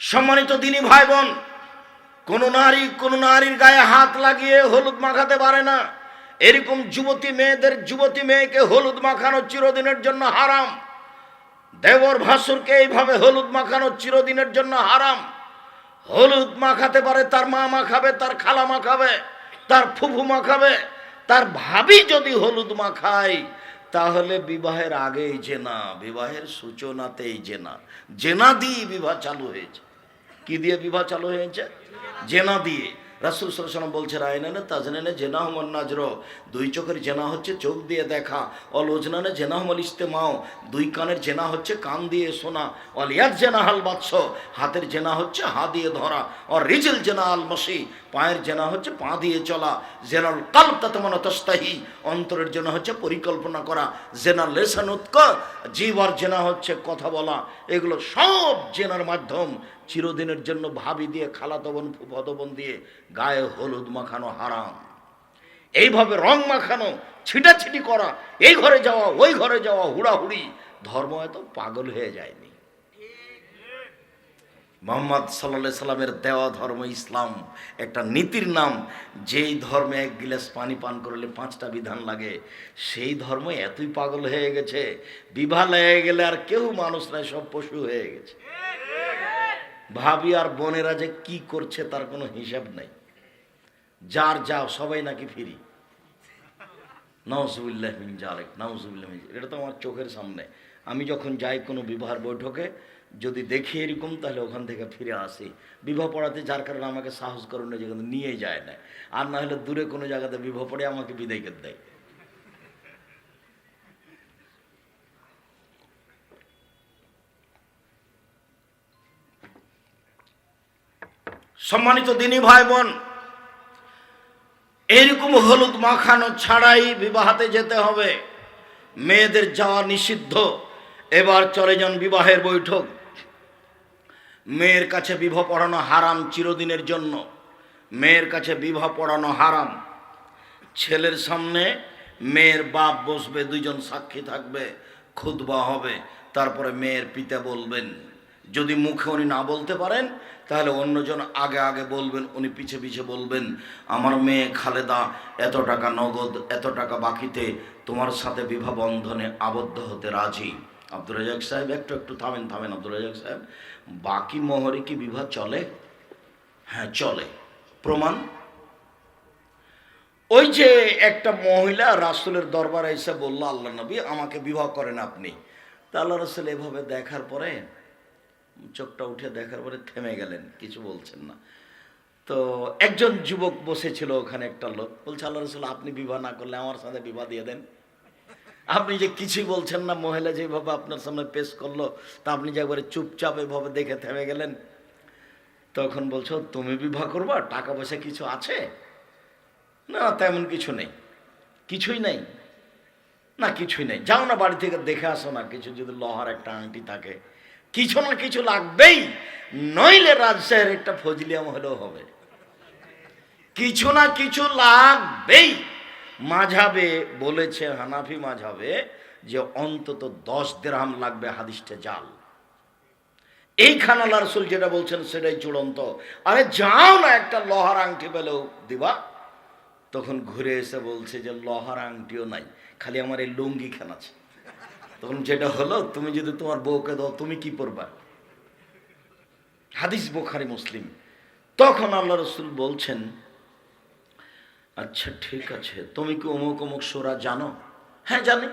সম্মানিত দিনী ভাই বোন, কোন নারী, কোন নারীর গায়ে হাত লাগিয়ে হলুদ মাখাতে পারে না। এরকম যুবতী মেয়েদের, যুবতী মেয়েকে হলুদ মাখানো চিরদিনের জন্য হারাম। দেবর ভাসুরকে এইভাবে হলুদ মাখানো চিরদিনের জন্য হারাম। হলুদ মাখাতে পারে, তার মা মাখাবে, তার খালা মাখাবে, তার ফুফু মাখাবে, তার ভাবি যদি হলুদ মাখায়, তাহলে বিবাহের আগেই জেনা, বিবাহের সূচনাতেই জেনা। জেনা দিয়ে বিবাহ চালু হয়েছে। কি দিয়ে বিবাহ চালু হয়েছে? জেনা দিয়ে। রাসুল সাল্লাম বলছে রায়নানে তাজনানে জেনা হমন নাজর। দুই চোখের জেনা হচ্ছে চোখ দিয়ে দেখা অলোজনানে জেনা হমল ইস্তেমাও। দুই কানের জেনা হচ্ছে কান দিয়ে শোনা অলিয়াত জেনা হাল বাৎস হাতের জেনা হচ্ছে হা দিয়ে ধরা ও রিজেল জেনা আল মসি পায়ের জেনা হচ্ছে পা দিয়ে চলা, জেনাল কাল্প তাতে মনে তস্তাহি। অন্তরের জন্য হচ্ছে পরিকল্পনা করা, জেনার লেসান উৎক জীবর জেনা হচ্ছে কথা বলা। এগুলো সব জেনার মাধ্যম। চিরদিনের জন্য ভাবি দিয়ে খালাতবন ফুফতবন দিয়ে গায়ে হলুদ মাখানো হারাম। এইভাবে রং মাখানো, ছিটাছিটি করা, এই ঘরে যাওয়া, ওই ঘরে যাওয়া, হুড়াহুড়ি, ধর্ম এত পাগল হয়ে যায়নি। মোহাম্মদ সাল্লা সাল্লামের দেওয়া ধর্ম ইসলাম, একটা নীতির নাম, যেই ধর্মে এক গিলাস পানি পান করলে পাঁচটা বিধান লাগে, সেই ধর্ম এতই পাগল হয়ে গেছে বিবাহ লেগে গেলে আর কেউ মানুষ নাই, সব পশু হয়ে গেছে। ভাবি আর বোনেরা যে কি করছে তার কোনো হিসাব নাই। যার যাও, সবাই নাকি ফিরি। মিন জালেক মিন এটা তো আমার চোখের সামনে। আমি যখন যাই কোনো বিবাহের বৈঠকে, যদি দেখি এরকম, তাহলে ওখান থেকে ফিরে আসি। বিবাহ পড়াতে যার কারণে আমাকে সাহস করে না যেখানে নিয়ে যায় না। আর না হলে দূরে কোনো জায়গাতে বিবাহ পড়ে আমাকে বিদায় দেয়। সম্মানিত দিনী ভাই বোন এরকম হলুদ মাখানো ছাড়াই বিবাহতে যেতে হবে। মেয়েদের যাওয়া নিষিদ্ধ। এবার চলে যান বিবাহের বৈঠক। মেয়ের কাছে বিবাহ পড়ানো হারাম চিরদিনের জন্য। মেয়ের কাছে বিবাহ পড়ানো হারাম। ছেলের সামনে মেয়ের বাপ বসবে দুজন সাক্ষী থাকবে খুদবা হবে। তারপরে মেয়ের পিতা বলবেন যদি মুখে উনি না বলতে পারেন, তাহলে অন্যজন আগে আগে বলবেন, উনি পিছে পিছে বলবেন, আমার মেয়ে খালেদা, এত টাকা নগদ, এত টাকা বাকিতে, তোমার সাথে বিবাহ বন্ধনে আবদ্ধ হতে রাজি। আব্দুল রাজাক সাহেব, একটু একটু থামেন থামেন আব্দুল রাজাক সাহেব। বাকি মোহরে কি বিবাহ চলে? হ্যাঁ চলে। প্রমাণ? ওই যে একটা মহিলা রাসুলের দরবারে এসে বলল, আল্লাহ নবী, আমাকে বিবাহ করেন আপনি। তা আল্লাহ রসুল এভাবে দেখার পরে চোখটা উঠে দেখার পরে থেমে গেলেন, কিছু বলছেন না। তো একজন যুবক বসেছিল ওখানে একটা লোক, বলছে, আল্লাহ রসুল, আপনি বিবাহ না করলে আমার সাথে বিবাহ দিয়ে দেন। আপনি যে কিছুই বলছেন না, মহিলা যেভাবে আপনার সামনে পেশ করল, তা আপনি যে একবারে চুপচাপ এভাবে দেখে থেমে গেলেন। তখন বলছো তুমি বিবাহ করবা? টাকা পয়সা কিছু আছে? না, তেমন কিছু নেই। কিছুই নেই? না, কিছুই নেই। যাও না বাড়ি থেকে, দেখে আসো না, কিছু যদি লোহার একটা আংটি থাকে। কিছু না কিছু লাগবেই, নইলে রাজশাহীর একটা ফজলিয়াম হলেও হবে। কিছু না কিছু লাগবেই। মাঝাবে বলেছে, হানাফি মাঝাবে যে অন্তত দশ দেড়হাম লাগবে হাদিসটা জাল। এইখান আল্লাহ রসুল যেটা বলছেন সেটাই চূড়ান্ত। আরে যাও না একটা লহার আংটি পেলেও দিবা। তখন ঘুরে এসে বলছে যে লহার আংটিও নাই, খালি আমার এই লুঙ্গি খান আছে তখন যেটা হলো, তুমি যদি তোমার বউকে দাও, তুমি কি করবা হাদিস বোখারি, মুসলিম। তখন আল্লাহ রসুল বলছেন আচ্ছা ঠিক আছে, তুমি কি অমুক অমুক সুরা জানো? হ্যাঁ জানি।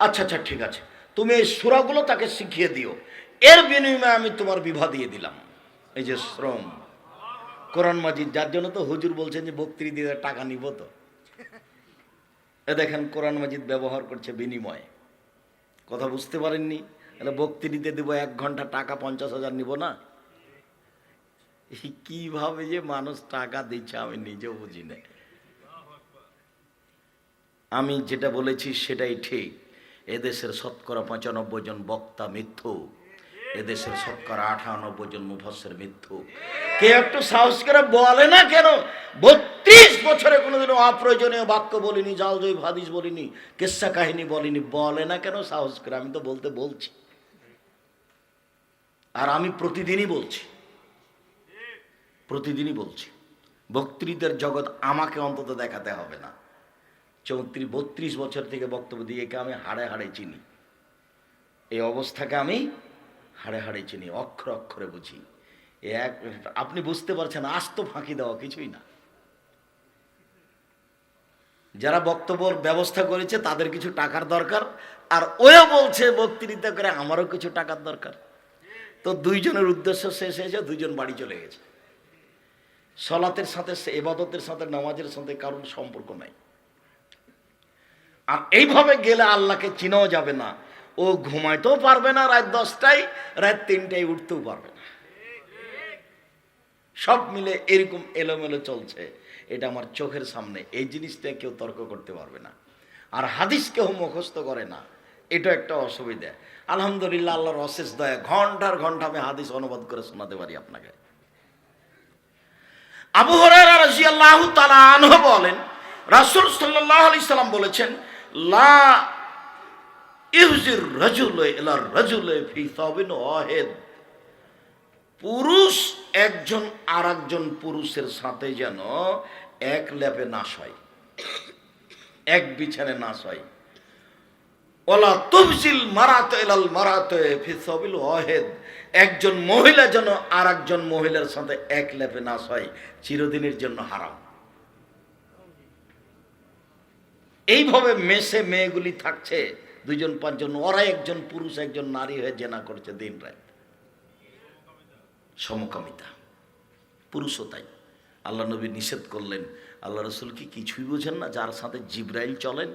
আচ্ছা আচ্ছা ঠিক আছে, তুমি এই সুরাগুলো তাকে শিখিয়ে দিও। এর বিনিময়ে আমি তোমার বিবাহ দিয়ে দিলাম। এই যে শ্রম। কোরআন মাজিদ, যার জন্য তো হুজুর বলছেন যে বক্তৃ দিয়ে টাকা নিব তো। এ দেখেন, কোরআন মাজিদ ব্যবহার করছে বিনিময়ে। কথা বুঝতে পারেননি? তাহলে বক্তি নিতে দেবো, এক ঘণ্টা টাকা পঞ্চাশ হাজার নিব না? কীভাবে যে মানুষ টাকা দিচ্ছে আমি নিজেও বুঝি না। আমি যেটা বলেছি সেটাই ঠিক। এদেশের শতকরা পঁচানব্বই জন বক্তা মিথ্যু। এদেশের শতকরা আঠানব্বই জন মুফাসের মৃত্যু। কে একটু সাহস করে বলে না কেন? বত্রিশ বছরে কোনোদিনও অপ্রয়োজনীয় বাক্য বলিনি জালজয় ভাদিস বলিনি, কেসা কাহিনী বলিনি, বলে না কেন সাহস করে? আমি তো বলতে বলছি। আর আমি প্রতিদিনই বলছি। প্রতিদিনই বলছি। বক্তৃতার জগৎ আমাকে অন্তত দেখাতে হবে না। চৌত্রিশ, বত্রিশ বছর থেকে বক্তব্য দিয়ে একে আমি হাড়ে হাড়ে চিনি। এই অবস্থাকে আমি হাড়ে হাড়ে চিনি, অক্ষর অক্ষরে বুঝি। এক আপনি বুঝতে পারছেন, আস্ত ফাঁকি দেওয়া কিছুই না। যারা বক্তব্যর ব্যবস্থা করেছে, তাদের কিছু টাকার দরকার, আর ওও বলছে, বক্তৃতা করে, আমারও কিছু টাকার দরকার। তো দুইজনের উদ্দেশ্য শেষ হয়েছে দুইজন বাড়ি চলে গেছে। সলাতের সাথে, এবাদতের সাথে, নামাজের সাথে কারোর সম্পর্ক নাই। আর এইভাবে গেলে আল্লাহকে চিনাও যাবে না। ও ঘুমাইতেও পারবে না, রাত দশটায়, রাত তিনটায় উঠতেও পারবে না। সব মিলে এরকম এলোমেলো চলছে, এটা আমার চোখের সামনে। এই জিনিসটা কেউ তর্ক করতে পারবে না। আর হাদিস কেউ মুখস্থ করে না, এটা একটা অসুবিধা। আলহামদুলিল্লাহ, আল্লাহর অশেষ দয়া, ঘণ্টার ঘণ্টা আমি হাদিস অনুবাদ করে শোনাতে পারি আপনাকে। আবু আনহু বলেন, রাসূল সাল্লাল্লাহু সাল্লাম বলেছেন, লা ফি পুরুষ একজন আর একজন পুরুষের সাথে যেন এক ল্যাপে নাশ হয় এক বিছানে নাশ হয় ওলা তফসিল মারাত এলাল মারাত ফি সাবিল একজন মহিলা যেন আর একজন মহিলার সাথে এক ল্যাপে নাশ হয় চিরদিনের জন্য হারাম। এইভাবে মেসে মেয়েগুলি থাকছে। দুজন পাঁচজন, ওরা একজন পুরুষ, একজন নারী হয়ে জেনা করছে দিন রাত। সমকামিতা। পুরুষও তাই। আল্লাহ নবী নিষেধ করলেন। আল্লাহ রসুল কি কিছুই বোঝেন না? যার সাথে জিব্রাইল চলেন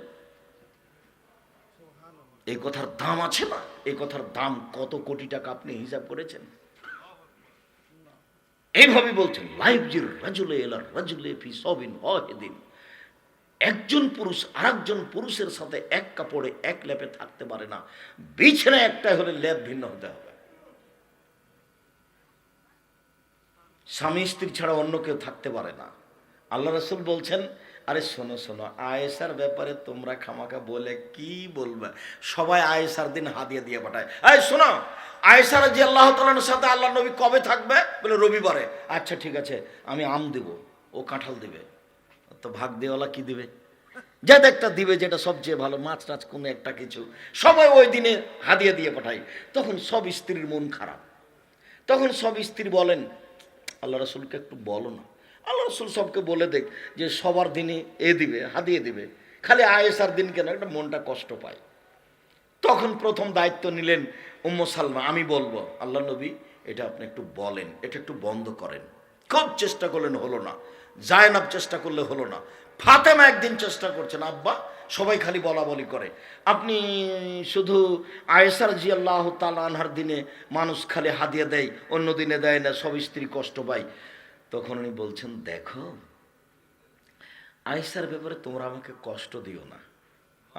এই কথার দাম আছে না? এই কথার দাম কত কোটি টাকা আপনি হিসাব করেছেন? এইভাবে বলছেন, লাইফ জির রাজুলে এলার রাজুলে ফি সবিন ওয়াহিদিন। একজন পুরুষ আরেকজন পুরুষের সাথে এক কাপড়ে এক লেপে থাকতে পারে না। বিছানা একটাই হলে লেপ ভিন্ন হতে হবে। স্বামী স্ত্রী ছাড়া অন্য কেউ থাকতে পারে না। আল্লাহ রসুল বলছেন, আরে শোনো শোনো আয়েসার ব্যাপারে তোমরা খামাকা বলে কি বলবে? সবাই আয়েসার দিন হাদিয়া দিয়ে পাঠায়। এই, শোনো আয়েসার যে আল্লাহ তালার সাথে আল্লাহ নবী কবে থাকবে? বলে রবিবারে। আচ্ছা ঠিক আছে, আমি আম দেব, ও কাঁঠাল দিবে। তো ভাগ দেওয়ালা কি দিবে? যাতে একটা দিবে যেটা সবচেয়ে ভালো, মাছ টাছ কোনো একটা কিছু। সবাই ওই দিনে হাদিয়া দিয়ে পাঠায়। তখন সব স্ত্রীর মন খারাপ। তখন সব স্ত্রী বলেন, আল্লাহ রসুলকে একটু বলো না। আল্লাহ রসুল সবকে বলে দেখ যে সবার দিনে এ দিবে, হাদিয়ে দিবে। খালি আয়েসার দিন কেন? একটা মনটা কষ্ট পায়। তখন প্রথম দায়িত্ব নিলেন উম্ম সালমা। আমি বলব, আল্লাহ নবী, এটা আপনি একটু বলেন, এটা একটু বন্ধ করেন। খুব চেষ্টা করলেন হলো না। জায়নাব চেষ্টা করলে হলো না। ফাতেমা একদিন চেষ্টা করছেন, আব্বা, সবাই খালি বলা বলি করে। আপনি শুধু আয়েসার জি আল্লাহ আনহার দিনে মানুষ খালি হাদিয়া দেয়, অন্য দিনে দেয় না, সব স্ত্রী কষ্ট পায়। তখন উনি বলছেন, দেখো আয়েসার ব্যাপারে তোমরা আমাকে কষ্ট দিও না।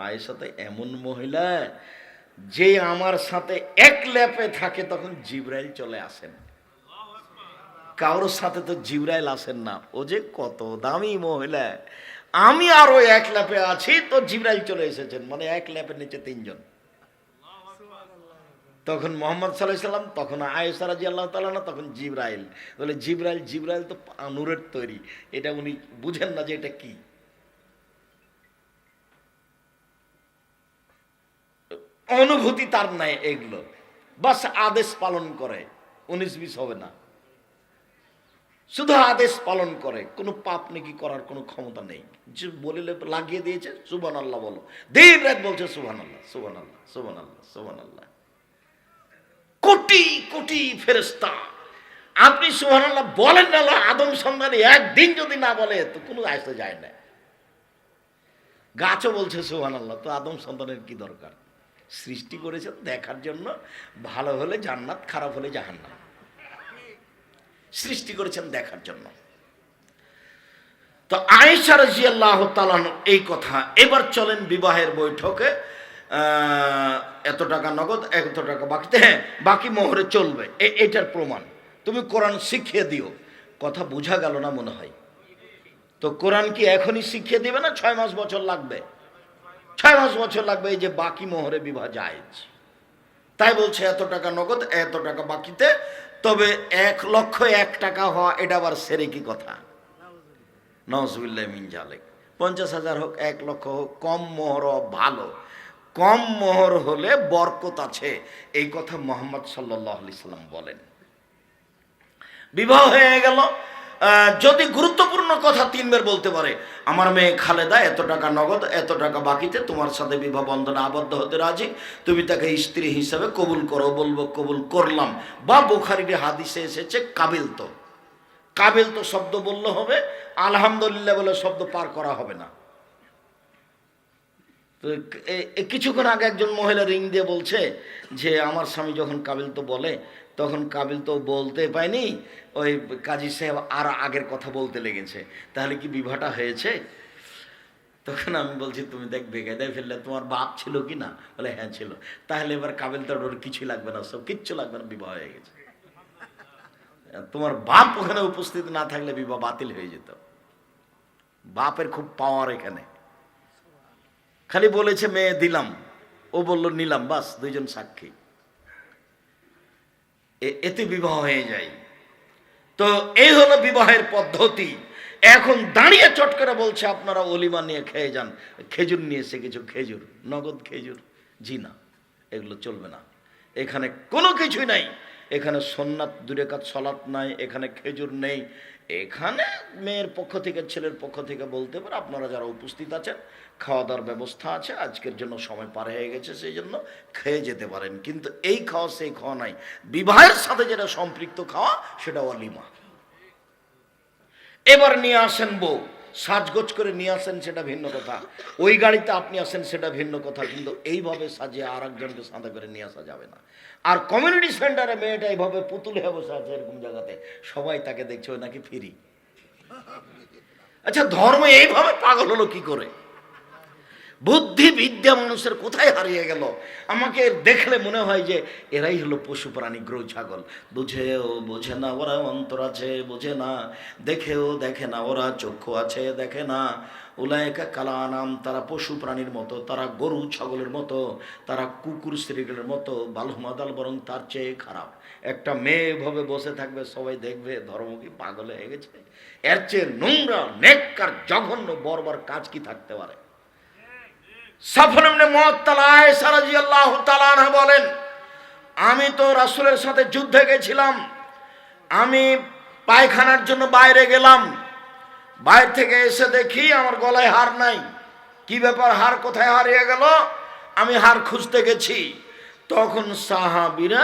আয়েশা তো এমন মহিলা যে আমার সাথে এক ল্যাপে থাকে, তখন জিব্রাইল চলে আসেন কারোর সাথে তো জিব্রাইল আসেন না। ও যে কত দামি মহিলা। আমি আরও এক ল্যাপে আছি, তো জিব্রাইল চলে এসেছেন। মানে এক ল্যাপের নিচে তিনজন। তখন মোহাম্মদ সাল্লাম, তখন আয়েসা রাজি আল্লাহ তালা না তখন জিব্রাইল বলে জিব্রাইল জিব্রাইল তো নূরের তৈরি। এটা উনি বুঝেন না যে এটা কি? অনুভূতি তার নাই এগুলো। বাস আদেশ পালন করে। উনিশ বিশ হবে না। শুধু আদেশ পালন করে, কোনো পাপ নাকি করার কোনো ক্ষমতা নেই। যে বলিলে লাগিয়ে দিয়েছে সুবান আল্লাহ বলো। দিন রাত বলছে সুবান আল্লাহ সুবান আল্লাহ সুবান আল্লাহ সুবান আল্লাহ কোটি কোটি ফেরেস্তা আপনি সুবান আল্লাহ বলেন না আদম সন্ধানে একদিন যদি না বলে, তো কোনো আসতে যায় না। গাছও বলছে সুহান আল্লাহ তো আদম সন্তানের কি দরকার? সৃষ্টি করেছেন দেখার জন্য, ভালো হলে জান্নাত, খারাপ হলে জাহান্নাম। সৃষ্টি করেছেন দেখার জন্য। তো আয়েশা রাজিয়াল্লাহ তালান এই কথা। এবার চলেন বিবাহের বৈঠকে। এত টাকা নগদ, এত টাকা বাকিতে হ্যাঁ বাকি মোহরে চলবে। এটার প্রমাণ। তুমি কোরআন শিখিয়ে দিও। কথা বোঝা গেল না মনে হয়? তো কোরআন কি এখনই শিখিয়ে দিবে না ছয় মাস বছর লাগবে? ছয় মাস বছর লাগবে এই যে বাকি মোহরে বিবাহ জায়েজ। তাই বলছে এত টাকা নগদ, এত টাকা বাকিতে। তবে এক লক্ষ এক টাকা হওয়া এটা আবার সেরে কি কথা। নজবুল্লাহ মিন জালেক। পঞ্চাশ হাজার হোক, এক লক্ষ হোক, কম মোহর ভালো। কম মোহর হলে বরকত আছে, এই কথা মোহাম্মদ সাল্লাহ সাল্লাম বলেন। বিবাহ হয়ে গেল যদি গুরুত্বপূর্ণ কথা তিনবার বলতে পারে, আমার মেয়ে খালেদা, এত টাকা নগদ, এত টাকা বাকিতে, তোমার সাথে বিবাহ বন্ধনে আবদ্ধ হতে রাজি, তুমি তাকে স্ত্রী হিসাবে কবুল করো। বলব, কবুল করলাম। বা বুখারির হাদিসে এসেছে, কাবিল তো। কাবিল তো শব্দ বললে হবে, আলহামদুলিল্লাহ বলে শব্দ পার করা হবে না। তো কিছুক্ষণ আগে একজন মহিলা রিং দিয়ে বলছে যে, আমার স্বামী যখন কাবিল তো বলে তখন কাবিল তো বলতে পায়নি ওই কাজী সাহেব আর আগের কথা বলতে লেগেছে। তাহলে কি বিবাহটা হয়েছে? তখন আমি বলছি, তুমি দেখ, বেকায়দায় ফেললে তোমার বাপ ছিল কি না? বলে হ্যাঁ ছিল। তাহলে এবার কাবিল তো ওর কিছুই লাগবে না, সব কিচ্ছু লাগবে না, বিবাহ হয়ে গেছে। তোমার বাপ ওখানে উপস্থিত না থাকলে বিবাহ বাতিল হয়ে যেত। বাপের খুব পাওয়ার এখানে। খালি বলেছে, মেয়ে দিলাম। ও বলল, নিলাম, বাস, দুইজন সাক্ষী। এতে বিবাহ হয়ে যায়। তো এই হলো বিবাহের পদ্ধতি। এখন দাঁড়িয়ে চট করে বলছে, আপনারা অলিমা নিয়ে খেয়ে যান। খেজুর নিয়েছে কিছু খেজুর, নগদ খেজুর, জি না, এগুলো চলবে না। এখানে কোনো কিছুই নাই। এখানে সোননাথ দুরেকাত সলাৎ নাই, এখানে খেজুর নেই। এখানে মেয়ের পক্ষ থেকে, ছেলের পক্ষ থেকে বলতে পারে, আপনারা যারা উপস্থিত আছেন খাওয়া দাওয়ার ব্যবস্থা আছে, আজকের জন্য সময় পার হয়ে গেছে, সেই জন্য খেয়ে যেতে পারেন। কিন্তু এই খাওয়া, সেই খাওয়া নাই। বিবাহের সাথে যেটা সম্পৃক্ত খাওয়া, সেটা অলিমা। এবার নিয়ে আসেন বউ। সাজগোজ করে নিয়ে আসেন, সেটা ভিন্ন কথা। ওই গাড়িতে আপনি আসেন, সেটা ভিন্ন কথা। কিন্তু এইভাবে সাজিয়ে আর একজনকে সাদা করে নিয়ে আসা যাবে না। আর কমিউনিটি সেন্টারে মেয়েটা এইভাবে পুতুল হয়ে বসে আছে এরকম জায়গাতে। সবাই তাকে দেখছে ওই নাকি ফিরি। আচ্ছা ধর্ম এইভাবে পাগল হলো কি করে? বুদ্ধি বিদ্যা মানুষের কোথায় হারিয়ে গেল? আমাকে দেখলে মনে হয় যে এরাই হলো পশু প্রাণী, গ্রহ ছাগল। বুঝেও বোঝে না ওরা অন্তর আছে, বোঝে না। দেখেও দেখে না ওরা চক্ষু আছে, দেখে না। উলায়কা কালা নাম তারা পশু প্রাণীর মতো, তারা গরু ছাগলের মতো, তারা কুকুর শ্রীগুলের মতো, বালহমাদাল বরং তার চেয়ে খারাপ। একটা মেয়ে এভাবে বসে থাকবে, সবাই দেখবে, ধর্ম কি পাগল হয়ে গেছে? এর চেয়ে নোংরা, নেককার, জঘন্য, বর্বর কাজ কি থাকতে পারে? রাদিয়াল্লাহু বলেন, আমি তো রাসূলের সাথে যুদ্ধে গেছিলাম, আমি পায়খানার জন্য বাইরে গেলাম, বাইরে থেকে এসে দেখি আমার গলায় হার নাই। কি ব্যাপার, হার কোথায় হারিয়ে গেল? আমি হার খুঁজতে গেছি। তখন সাহাবিরা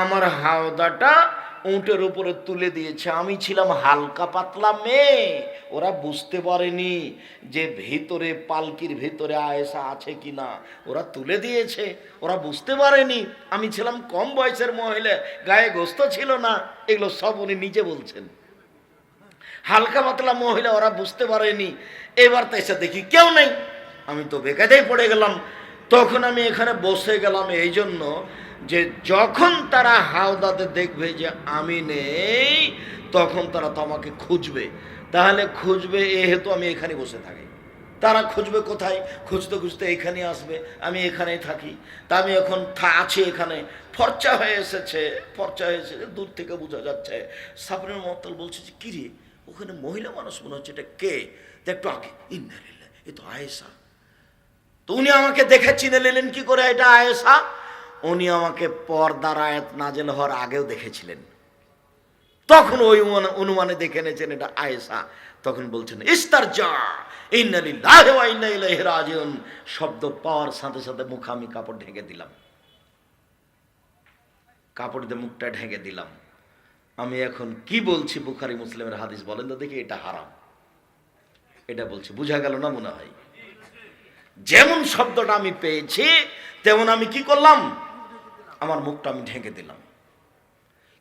আমার হাওদাটা উঁটের উপরে তুলে দিয়েছে। আমি ছিলাম হালকা পাতলা মেয়ে। ওরা বুঝতে পারেনি যে ভিতরে পালকির ভিতরে আয়েসা আছে কিনা। ওরা তুলে দিয়েছে। ওরা বুঝতে পারেনি। আমি ছিলাম কম বয়সের মহিলা, গায়ে গোস্ত ছিল না। এগুলো সব উনি নিজে বলছেন। হালকা পাতলা মহিলা, ওরা বুঝতে পারেনি। এবার তো এসে দেখি কেউ নেই। আমি তো বেকায়দায় পড়ে গেলাম। তখন আমি এখানে বসে গেলাম। এই জন্য যে যখন তারা হাওদাতে দেখবে যে আমি নেই, তখন তারা তো আমাকে খুঁজবে। তাহলে খুঁজবে এ হেতু আমি এখানে বসে থাকি। তারা খুঁজবে কোথায়? খুঁজতে খুঁজতে এখানে আসবে, আমি এখানেই থাকি। তা আমি এখন আছি এখানে। ফর্চা হয়ে এসেছে, ফর্চা হয়ে এসেছে, দূর থেকে বোঝা যাচ্ছে। সাবরিন মহতাল বলছে যে কিরে ওখানে মহিলা মানুষ মনে হচ্ছে, এটা কে? একটু আগে ইন্দারিল্লা এ তো আয়েসা তো উনি আমাকে দেখে চিনে নিলেন, কি করে? এটা আয়েসা উনি আমাকে পর্দার আয়াত নাজেল হওয়ার আগেও দেখেছিলেন। তখন ওই অনুমানে দেখে নিয়েছেন এটা আয়েসা তখন বলছেন ইস্তার যা শব্দ পাওয়ার সাথে সাথে মুখ আমি কাপড় ঢেকে দিলাম। কাপড় দিয়ে মুখটা ঢেকে দিলাম। আমি এখন কি বলছি বুখারি মুসলিমের হাদিস বলেন তো দেখি, এটা হারাম। এটা বলছি, বুঝা গেল না মনে হয়? যেমন শব্দটা আমি পেয়েছি, তেমন আমি কি করলাম? আমার মুখটা আমি ঢেকে দিলাম।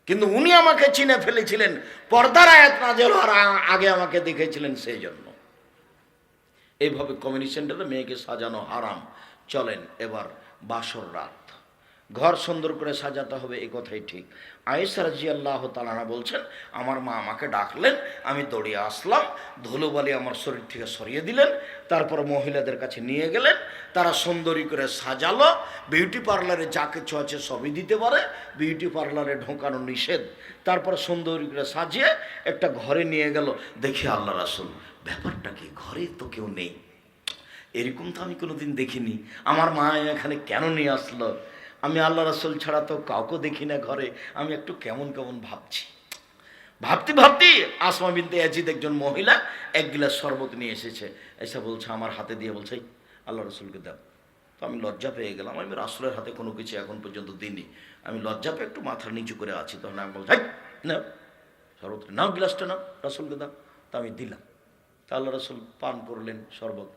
কিন্তু উনি আমাকে চিনে ফেলেছিলেন, পর্দার আয়াত নাজেল আর আগে আমাকে দেখেছিলেন সেই জন্য। এইভাবে কমিউনি সেন্টারে মেয়েকে সাজানো হারাম। চলেন এবার বাসর রাত। ঘর সুন্দর করে সাজাতে হবে এই কথাই ঠিক। আয়েসা রাজি আল্লাহ তালানা বলছেন, আমার মা আমাকে ডাকলেন, আমি দৌড়িয়ে আসলাম ধুলোবালি আমার শরীর থেকে সরিয়ে দিলেন, তারপর মহিলাদের কাছে নিয়ে গেলেন, তারা সুন্দরী করে সাজালো, বিউটি পার্লারে যা কিছু আছে সবই দিতে পারে, বিউটি পার্লারে ঢোকানো নিষেধ, তারপর সুন্দরী করে সাজিয়ে একটা ঘরে নিয়ে গেল। দেখি আল্লাহ রাসুল, ব্যাপারটা কি, ঘরে তো কেউ নেই। এরকম তো আমি কোনোদিন দেখিনি। আমার মা এখানে কেন নিয়ে আসলো? আমি আল্লাহ রাসুল ছাড়া তো কাউকে দেখি না ঘরে। আমি একটু কেমন কেমন ভাবছি। ভাবতে ভাবতে আসমা বিনতে ইয়াজিদ একজন মহিলা এক গিলাস শরবত নিয়ে এসেছে। এসে বলছে, আমার হাতে দিয়ে। বলছে আল্লাহ রসুলকে দাও। তো আমি লজ্জা পেয়ে গেলাম। আমি রাসুলের হাতে কোনো কিছু এখন পর্যন্ত দিইনি। আমি লজ্জা পেয়ে একটু মাথা নিচু করে আছি। তখন আমি বলছি না শরবত নাও, গিলাসটা নাও, রাসুলকে দাও। তা আমি দিলাম। তা আল্লাহ রসুল পান করলেন শরবত।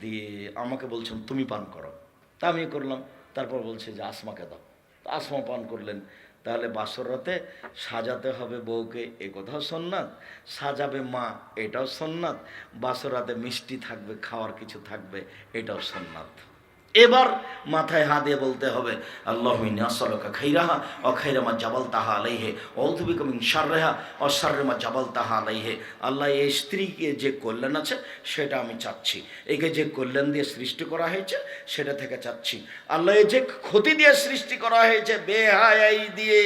দিয়ে আমাকে বলছেন, তুমি পান করো। তা আমি করলাম। তারপর বলছে যে আসমাকে দাও। আসমা পান করলেন। তাহলে বাসর রাতে সাজাতে হবে বউকে, এ কথাও সন্ন্যাত সাজাবে মা, এটাও সন্ন্যাত বাসর রাতে মিষ্টি থাকবে, খাওয়ার কিছু থাকবে, এটাও সন্ন্যাত এবার মাথায় হাত দিয়ে বলতে হবে, আল্লাহ আসলকা খাইরাহা অখাইরামা জাবাল তাহা আলাইহে অউদুবিকা মিন শাররেহা অসাররেমা জাবাল তাহা আলাইহে। আল্লাহ এই স্ত্রীকে যে কল্যাণ আছে, সেটা আমি চাচ্ছি। একে যে কল্যাণ দিয়ে সৃষ্টি করা হয়েছে, সেটা থেকে চাচ্ছি। আল্লাহ যে ক্ষতি দিয়ে সৃষ্টি করা হয়েছে, বেহায়াই দিয়ে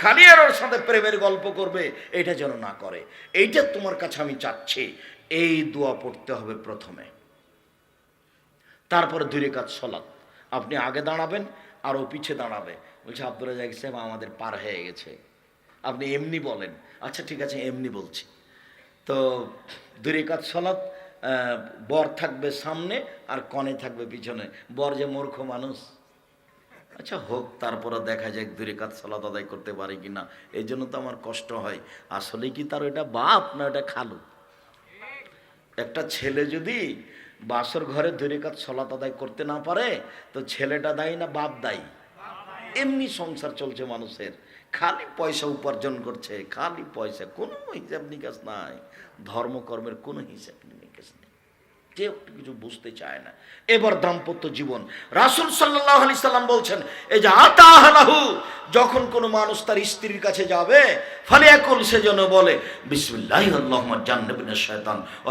খালি আর ওর সাথে প্রেমের গল্প করবে, এটা যেন না করে। এইটা তোমার কাছে আমি চাচ্ছি। এই দোয়া পড়তে হবে প্রথমে। তারপরে দুই রেখাত সলাৎ। আপনি আগে দাঁড়াবেন, আর ও পিছে দাঁড়াবে। বলছে আব্দুল রাজাক সাহেব আমাদের পার হয়ে গেছে। আপনি এমনি বলেন। আচ্ছা ঠিক আছে, এমনি বলছি। তো দুই রেখাত সলাৎ বর থাকবে সামনে, আর কনে থাকবে পিছনে। বর যে মূর্খ মানুষ। আচ্ছা হোক, তারপরে দেখা যায় দুই রেখাত সলাৎ আদায় করতে পারে কি না। এই জন্য তো আমার কষ্ট হয়। আসলে কি তার এটা বাপ না এটা খালু? একটা ছেলে যদি বাসর ঘরে ধরে কাজ সলাত আদায় করতে না পারে, তো ছেলেটা দায়ী না বাপ দায়ী? এমনি সংসার চলছে মানুষের। খালি পয়সা উপার্জন করছে, খালি পয়সা, কোনো হিসাব নিকাশ নাই। ধর্মকর্মের কোনো হিসাব নেই। কেউ কিছু বুঝতে চায় না। এবার দাম্পত্য জীবন। রাসুল সাল্লাম বলছেন, এই যে আতাহালাহু যখন কোনো মানুষ তার স্ত্রীর কাছে যাবে ফলে একল সে যেন বলে আল্লাহ শয়তান ও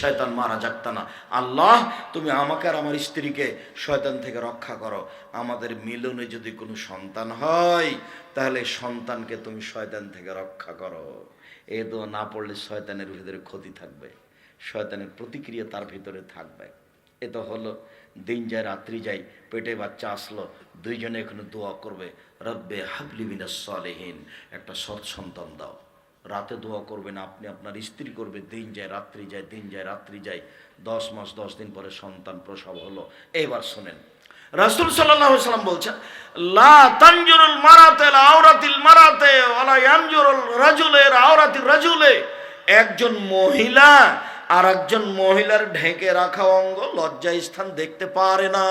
শয়তান মারা যাক্তানা আল্লাহ, তুমি আমাকে আর আমার স্ত্রীকে শয়তান থেকে রক্ষা করো। আমাদের মিলনে যদি কোনো সন্তান হয়, তাহলে সন্তানকে তুমি শয়তান থেকে রক্ষা করো। এ দোয়া না পড়লে শয়তানের ভিতরে ক্ষতি থাকবে। শয়তানের প্রতিক্রিয়া তার ভিতরে থাকবে। এ তো হলো, দিন যায়, রাত্রি যায়, পেটে বাচ্চা আসলো, দুইজনে এখানে দোয়া করবে, রব্বে হাবলি মিনাস সালেহীন একটা সৎ সন্তান দাও। রাতে দোয়া করবেন, আপনি আপনার স্ত্রী করবে, দিন যায়, রাত্রি যায়, দিন যায়, রাত্রি যায়। দশ মাস, দশ দিন পরে সন্তান প্রসব হলো। এবার শোনেন, রাসূল সাল্লাম বলছেন, লা তানজুরুল মারাতে আওরাতিল মারাতে রাজুলের আওরাতির রাজুলে, একজন মহিলা আর একজন মহিলার ঢেকে রাখা অঙ্গ লজ্জা স্থান দেখতে পারে না।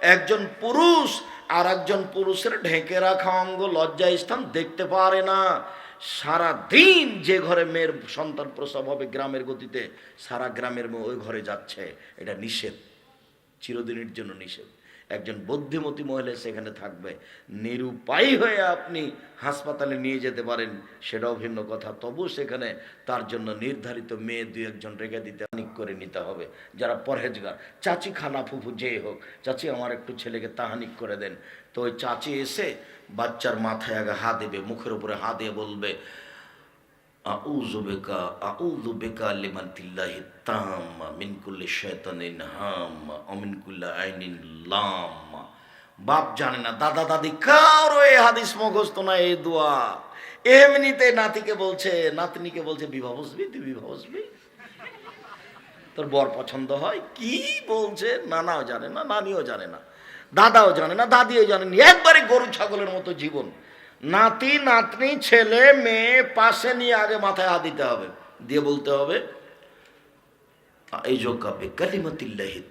একজন পুরুষ আর একজন পুরুষের ঢেকে রাখা অঙ্গ লজ্জা স্থান দেখতে পারে না। সারা দিন যে ঘরে মেয়ের সন্তান প্রসব হবে গ্রামের গতিতে, সারা গ্রামের মেয়ে ওই ঘরে যাচ্ছে। এটা নিষেধ, চিরদিনের জন্য নিষেধ। একজন বুদ্ধিমতী মহিলা সেখানে থাকবে। নিরুপায়ী হয়ে আপনি হাসপাতালে নিয়ে যেতে পারেন, সেটাও ভিন্ন কথা। তবু সেখানে তার জন্য নির্ধারিত মেয়ে দুই একজন রেখে দিতে অনেক করে নিতে হবে, যারা পরহেজগার। চাচি খালা ফুফু যে হোক, চাচি আমার একটু ছেলেকে তাহানিক করে দেন। তো ওই চাচি এসে বাচ্চার মাথায় আগে হা দেবে, মুখের উপরে হা দিয়ে বলবে মিন বাপ জানে না, দাদা দাদি কারও এ হাদিস মুখস্থ না এই দোয়া। এমনিতে নাতিকে বলছে, নাতনিকে বলছে, বিবাহ বসবি, তুই বিবাহ বসবি? তোর বর পছন্দ হয়? কি বলছে? নানাও জানে না, নানিও জানে না, দাদাও জানে না, দাদিও জানেন একবারে গরু, ছাগলের মতো জীবন। নাতি, নাতনি, ছেলে, মেয়ে, পাশে নিয়ে আগে মাথায় হাত দিতে হবে। দিয়ে বলতে হবে এই যোগ্যাবে কালিমাতিল্লাহি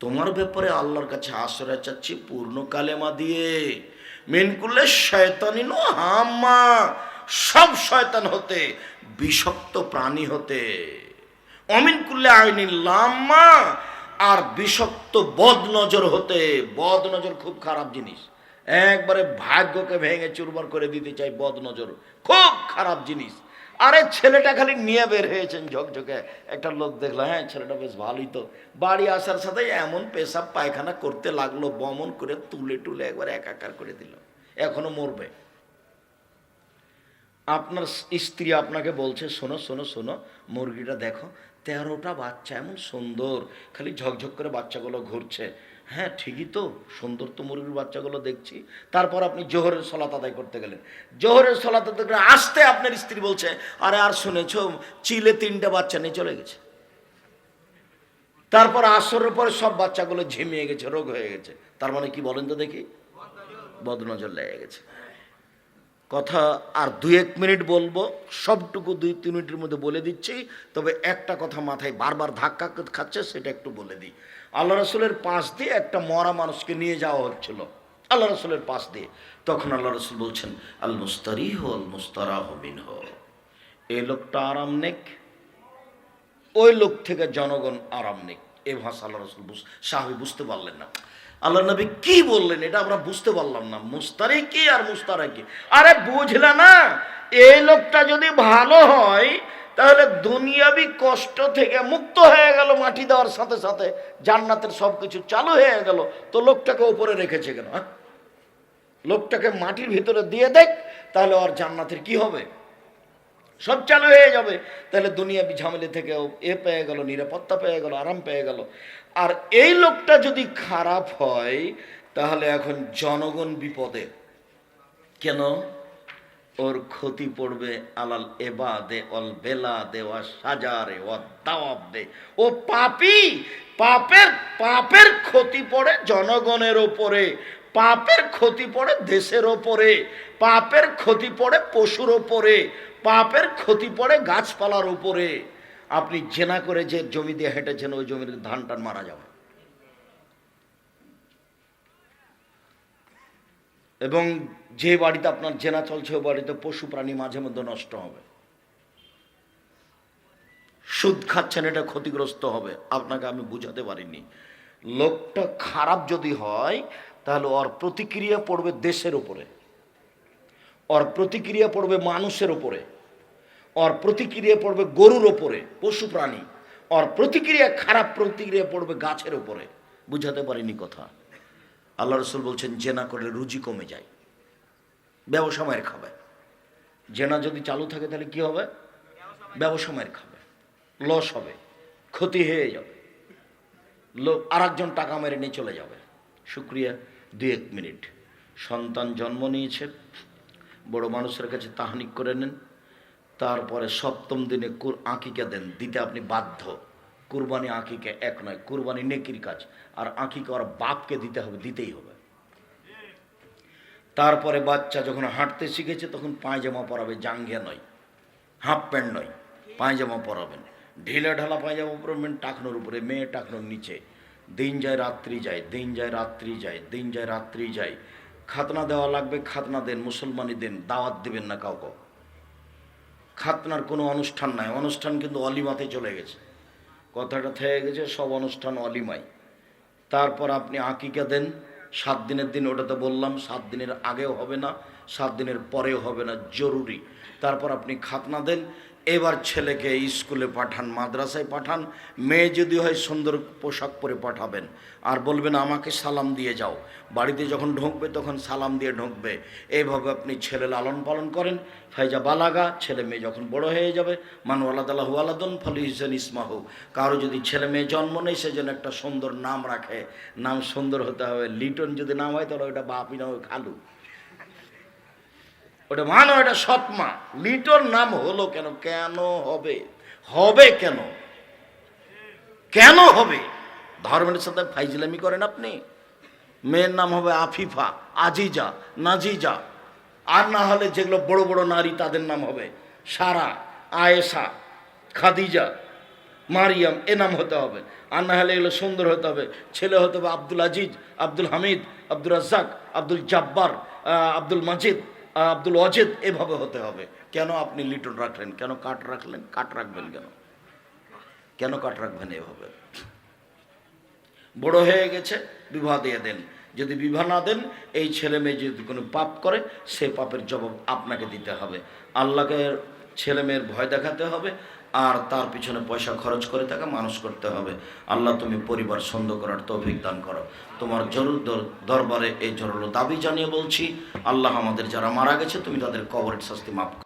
তোমার ব্যাপারে আল্লাহর কাছে আশ্রয় চাচ্ছি পূর্ণ কালেমা দিয়ে। মেন করলে শয়তানিন হাম্মা। সব শয়তান হতে, বিষাক্ত প্রাণী হতে। অমিন করলে আইনি লাম্মা। আর বিষাক্ত বদ নজর হতে। বদ নজর খুব খারাপ জিনিস। একবারে ভাগ্যকে ভেঙে চুরমার করে দিতে চাই বদ নজর খুব খারাপ জিনিস। আরে ছেলেটা খালি নিয়ে বের হয়েছেন ঝকঝকে। একটা লোক দেখল হ্যাঁ ছেলেটা বেশ ভালোই তো। বাড়ি আসার সাথে এমন পেশাব পায়খানা করতে লাগল, বমন করে তুলে টুলে একবার একাকার করে দিল। এখনও মরবে। আপনার স্ত্রী আপনাকে বলছে, শোনো শোনো শোনো, মুরগিটা দেখো, তেরোটা বাচ্চা, এমন সুন্দর। খালি ঝকঝক করে বাচ্চাগুলো ঘুরছে। হ্যাঁ ঠিকই তো। সুন্দর তো মুরগির বাচ্চাগুলো দেখছি। তারপর আপনি জোহরের সলাত আদায় করতে গেলেন। জোহরের সলাত আদায় করে আসতে আপনার স্ত্রী বলছে, আরে আর শুনেছ, চিলে তিনটা বাচ্চা নিয়ে চলে গেছে? তারপর আসরের পরে সব বাচ্চাগুলো ঝিমিয়ে গেছে, রোগ হয়ে গেছে। তার মানে কি বলেন তো দেখি? বদনজর লেগে গেছে। কথা আর দু এক মিনিট বলব, সবটুকু দুই তিন মিনিটের মধ্যে বলে দিচ্ছি। তবে একটা কথা মাথায় বারবার ধাক্কা খাচ্ছে, সেটা একটু বলে দিই। আল্লাহ রসুলের পাশ দিয়ে একটা মরা মানুষকে নিয়ে যাওয়া হচ্ছিল। আল্লাহ রসুলের পাশ দিয়ে। তখন আল্লাহ রসুল বলছেন, আল মুস্তারি হো আল মুস্তারা হবিন হো এই লোকটা আরাম নেক, ওই লোক থেকে জনগণ আরাম নেক। এ ভাষা আল্লাহ রসুল সাহাবি বুঝতে পারলেন না। আল্লাহ নবী কি বললেন এটা আমরা বুঝতে পারলাম না। মুস্তারি কি আর মুস্তারা কি? আরে বুঝলে না এই লোকটা যদি ভালো হয় তাহলে দুনিয়াবি কষ্ট থেকে মুক্ত হয়ে গেল মাটি দেওয়ার সাথে সাথে জান্নাতের সব কিছু চালু হয়ে গেল। তো লোকটাকে উপরে রেখেছে কেন হ্যাঁ? লোকটাকে মাটির ভিতরে দিয়ে দেখ, তাহলে ওর জান্নাতের কি হবে? সব চালু হয়ে যাবে। তাহলে দুনিয়া ঝামেলি থেকে এ পেয়ে গেল, নিরাপত্তা পেয়ে গেল, আরাম পেয়ে গেল। আর এই লোকটা যদি খারাপ হয়, তাহলে এখন জনগণ বিপদে। কেন? ওর ক্ষতি পড়বে আলাল এবা দে অল বেলা দে ও সাজারে ও দে ও পাপি, পাপের পাপের ক্ষতি পড়ে জনগণের ওপরে, পাপের ক্ষতি পড়ে দেশের ওপরে, পাপের ক্ষতি পড়ে পশুর ওপরে, পাপের ক্ষতি পড়ে গাছপালার উপরে আপনি জেনা করে যে জমি দিয়ে হেঁটেছেন, ওই জমির ধান টান মারা যাবে। এবং যে বাড়িতে আপনার জেনা চলছে, ওই বাড়িতে পশু প্রাণী মাঝে মধ্যে নষ্ট হবে। সুদ খাচ্ছেন, এটা ক্ষতিগ্রস্ত হবে। আপনাকে আমি বুঝাতে পারিনি। লোকটা খারাপ যদি হয়, তাহলে ওর প্রতিক্রিয়া পড়বে দেশের উপরে। ওর প্রতিক্রিয়া পড়বে মানুষের উপরে। ওর প্রতিক্রিয়া পড়বে গরুর ওপরে পশু প্রাণী। ওর প্রতিক্রিয়া, খারাপ প্রতিক্রিয়া পড়বে গাছের উপরে। বুঝাতে পারিনি কথা। আল্লাহ রসুল বলছেন, জেনা করলে রুজি কমে যায়। ব্যবসা মায়ের খাবে। জেনা যদি চালু থাকে তাহলে কি হবে? ব্যবসা মায়ের খাবে। লস হবে। ক্ষতি হয়ে যাবে। লোক আর একজন টাকা মেরে নিয়ে চলে যাবে। শুক্রিয়া। দু এক মিনিট। সন্তান জন্ম নিয়েছে। বড় মানুষের কাছে তাহানিক করে নেন। তারপরে সপ্তম দিনে আঁকিকা দেন। দিতে আপনি বাধ্য। কুরবানি আঁকিকে এক নয়, কুরবানি নেকির কাজ। আর আঁকিকে ওর বাপকে দিতে হবে, দিতেই হবে। তারপরে বাচ্চা যখন হাঁটতে শিখেছে, তখন পায়জামা পরাবে জাঙ্গে নয়, হাফ প্যান্ট নয়, পায়জামা পরাবেন। ঢিলা ঢালা পায়জামা পরাবেন টাকনোর উপরে, মেয়ে টাকনোর নিচে। দিন যায়, রাত্রি যায়, দিন যায়, রাত্রি যায়, দিন যায়, রাত্রি যায়। খাতনা দেওয়া লাগবে, খাতনা দেন মুসলমানি দেন, দাওয়াত দেবেন না কাউকে। খাতনার কোনো অনুষ্ঠান নাই, অনুষ্ঠান কিন্তু অলিমাতে চলে গেছে। কথাটা থেকে গেছে, সব অনুষ্ঠান অলিমাই। তারপর আপনি আঁকিকা দেন, সাত দিনের দিন ওটা তো বললাম, সাত দিনের আগেও হবে না, সাত দিনের পরেও হবে না, জরুরি। তারপর আপনি খাতনা দেন এবার ছেলেকে স্কুলে পাঠান, মাদ্রাসায় পাঠান, মেয়ে যদি হয় সুন্দর পোশাক পরে পাঠাবেন। আর বলবেন, আমাকে সালাম দিয়ে যাও। বাড়িতে যখন ঢুকবে, তখন সালাম দিয়ে ঢুকবে। এইভাবে আপনি ছেলে লালন পালন করেন। ফাইজা বালাগা, ছেলে মেয়ে যখন বড় হয়ে যাবে, মানু আল্লাহ তালা হুয়ালাদন ফলি হিসেন ইসমাহু। কারও যদি ছেলে মেয়ে জন্ম নেই সেজন্য একটা সুন্দর নাম রাখে। নাম সুন্দর হতে হবে। লিটন যদি নাম হয়, তাহলে ওটা বাপি না খালু। ওটা মা নয় এটা সৎমা। লিটর নাম হলো কেন? কেন হবে? হবে কেন? কেন হবে? ধর্মের সাথে ফাইজলামি করেন আপনি। মেয়ের নাম হবে আফিফা, আজিজা, নাজিজা। আর না হলে যেগুলো বড় বড় নারী তাদের নাম হবে। সারা, আয়েশা, খাদিজা, মারিয়াম, এ নাম হতে হবে। আর না হলে এগুলো সুন্দর হতে হবে। ছেলে হতে হবে আব্দুল আজিজ, আব্দুল হামিদ আব্দুল রাজ্জাক, আব্দুল জাব্বার আব্দুল মাজিদ। আব্দুল অজেদ এভাবে হতে হবে। কেন আপনি লিটন রাখলেন? কেন কাট রাখলেন? কাট রাখবেন কেন? কেন কাট রাখবেন এভাবে? বড় হয়ে গেছে, বিবাহ দিয়ে দেন। যদি বিবাহ না দেন, এই ছেলে মেয়ে যদি কোনো পাপ করে, সে পাপের জবাব আপনাকে দিতে হবে। আল্লাহকে ছেলে মেয়ের ভয় দেখাতে হবে আর তার পিছনে পয়সা খরচ করে তাকে মানুষ করতে হবে আল্লাহ তুমি পরিবার সন্ধ করার তৌফিক দান করো তোমার জরুর দর- দরবারে এই জরুর দাবি জানিয়ে বলছি, আল্লাহ আমাদের যারা মারা গেছে, তুমি তাদের কবরের শাস্তি মাফ করো।